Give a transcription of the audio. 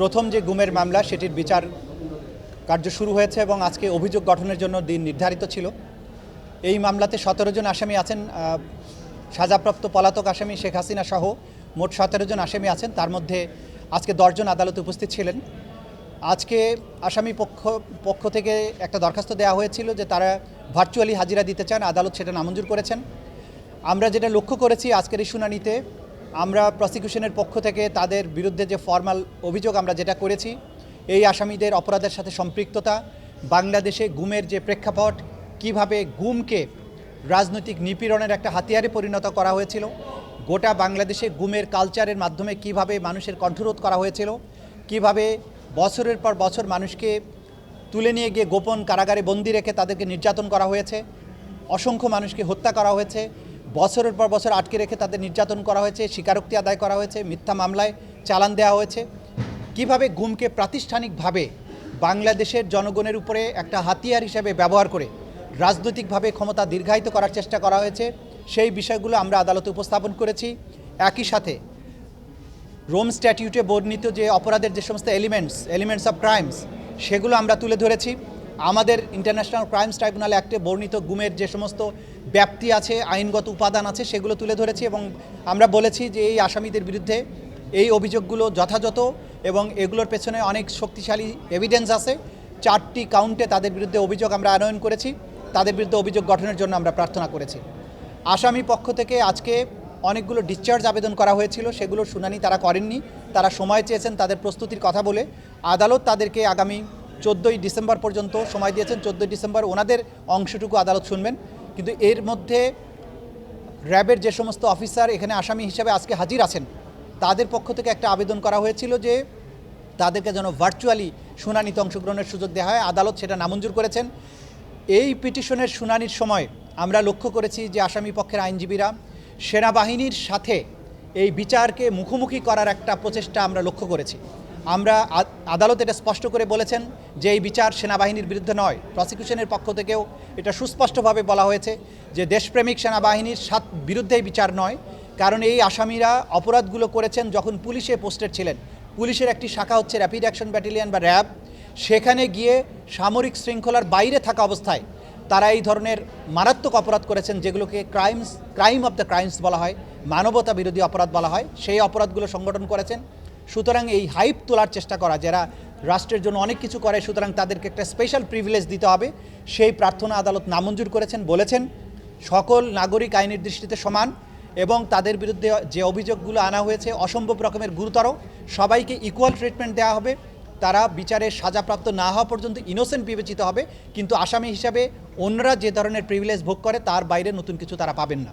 প্রথম যে গুমের মামলা, সেটির বিচার কার্য শুরু হয়েছে এবং আজকে অভিযোগ গঠনের জন্য দিন নির্ধারিত ছিল। এই মামলাতে সতেরো জন আসামি আছেন সাজাপ্রাপ্ত পলাতক আসামি শেখ হাসিনা সহ মোট সতেরো জন আসামি আছেন। তার মধ্যে আজকে দশজন আদালতে উপস্থিত ছিলেন। আজকে আসামি পক্ষ পক্ষ থেকে একটা দরখাস্ত দেওয়া হয়েছিল যে তারা ভার্চুয়ালি হাজিরা দিতে চান, আদালত সেটা নামঞ্জুর করেছেন। আমরা যেটা লক্ষ্য করেছি আজকের এই শুনানিতে আমরা প্রসিকিউশনের পক্ষ থেকে তাদের বিরুদ্ধে যে ফর্মাল অভিযোগ আমরা যেটা করেছি, এই আসামিদের অপরাধের সাথে সম্পৃক্ততা, বাংলাদেশে গুমের যে প্রেক্ষাপট, কীভাবে গুমকে রাজনৈতিক নিপীড়নের একটা হাতিয়ারে পরিণত করা হয়েছিল, গোটা বাংলাদেশে গুমের কালচারের মাধ্যমে কীভাবে মানুষের কণ্ঠরোধ করা হয়েছিল, কীভাবে বছরের পর বছর মানুষকে তুলে নিয়ে গিয়ে গোপন কারাগারে বন্দি রেখে তাদেরকে নির্যাতন করা হয়েছে, অসংখ্য মানুষকে হত্যা করা হয়েছে বছরের পর বছর আটকে রেখে তাদের নির্যাতন করা হয়েছে, স্বীকারোক্তি আদায় করা হয়েছে, মিথ্যা মামলায় চালান দেওয়া হয়েছে। কীভাবে গুমকে প্রাতিষ্ঠানিকভাবে বাংলাদেশের জনগণের উপরে একটা হাতিয়ার হিসেবে ব্যবহার করে রাজনৈতিকভাবে ক্ষমতা দীর্ঘায়িত করার চেষ্টা করা হয়েছে, সেই বিষয়গুলো আমরা আদালতে উপস্থাপন করেছি। একই সাথে রোম স্ট্যাটিউটে বর্ণিত যে অপরাধের যে সমস্ত এলিমেন্টস এলিমেন্টস অফ ক্রাইমস, সেগুলো আমরা তুলে ধরেছি। আমাদের ইন্টারন্যাশনাল ক্রাইমস ট্রাইব্যুনাল অ্যাক্টে বর্ণিত গুমের যে সমস্ত ব্যাপ্তি আছে, আইনগত উপাদান আছে, সেগুলো তুলে ধরেছি এবং আমরা বলেছি যে এই আসামিদের বিরুদ্ধে এই অভিযোগগুলো যথাযথ এবং এগুলোর পেছনে অনেক শক্তিশালী এভিডেন্স আছে। চারটি কাউন্টে তাদের বিরুদ্ধে অভিযোগ আমরা আনয়ন করেছি। তাদের বিরুদ্ধে অভিযোগ গঠনের জন্য আমরা প্রার্থনা করেছি। আসামি পক্ষ থেকে আজকে অনেকগুলো ডিসচার্জ আবেদন করা হয়েছিল, সেগুলোর শুনানি তারা করেননি। তারা সময় চেয়েছেন তাদের প্রস্তুতির কথা বলে। আদালত তাদেরকে আগামী চোদ্দোই ডিসেম্বর পর্যন্ত সময় দিয়েছেন, চোদ্দোই ডিসেম্বর ওনাদের অংশটুকু আদালত শুনবেন। কিন্তু এর মধ্যে র্যাবের যে সমস্ত অফিসার, এখানে আসামি হিসেবে আজকে হাজির আছেন, তাদের পক্ষ থেকে একটা আবেদন করা হয়েছিল যে তাদেরকে যেন ভার্চুয়ালি শুনানিতে অংশগ্রহণের সুযোগ দেওয়া হয়। আদালত সেটা নামঞ্জুর করেছেন। এই পিটিশনের শুনানির সময় আমরা লক্ষ্য করেছি যে আসামি পক্ষের আইনজীবীরা সেনাবাহিনীর সাথে এই বিচারকে মুখোমুখি করার একটা প্রচেষ্টা আমরা লক্ষ্য করেছি। আমরা আদালত এটা স্পষ্ট করে বলেছেন যে এই বিচার সেনাবাহিনীর বিরুদ্ধে নয়। প্রসিকিউশনের পক্ষ থেকেও এটা সুস্পষ্টভাবে বলা হয়েছে যে দেশপ্রেমিক সেনাবাহিনীর সাথ বিরুদ্ধে এই বিচার নয়, কারণ এই আসামিরা অপরাধগুলো করেছেন যখন পুলিশে পোস্টেড ছিলেন। পুলিশের একটি শাখা হচ্ছে র্যাপিড অ্যাকশন ব্যাটালিয়ন বা র্যাব। সেখানে গিয়ে সামরিক শৃঙ্খলার বাইরে থাকা অবস্থায় তারা এই ধরনের মারাত্মক অপরাধ করেছেন, যেগুলোকে crimes crime of the crimes বলা হয়, মানবতা বিরোধী অপরাধ বলা হয়। সেই অপরাধগুলো সংগঠন করেছেন। সুতরাং এই হাইপ তোলার চেষ্টা করা, যারা রাষ্ট্রের জন্য অনেক কিছু করে, সুতরাং তাদেরকে একটা স্পেশাল প্রিভিলেজ দিতে হবে। সেই প্রার্থনা আদালত নামঞ্জুর করেছেন, বলেছেন, সকল নাগরিক আইনের দৃষ্টিতে সমান এবং তাদের বিরুদ্ধে যে অভিযোগগুলো আনা হয়েছে অসম্ভব রকমের গুরুতর, সবাইকে ইকুয়াল ট্রিটমেন্ট দেওয়া হবে। তারা বিচারে সাজাপ্রাপ্ত না হওয়া পর্যন্ত ইনোসেন্ট বিবেচিত হবে, কিন্তু আসামি হিসাবে অন্যরা যে ধরনের প্রিভিলেজ ভোগ করে, তার বাইরে নতুন কিছু তারা পাবেন না।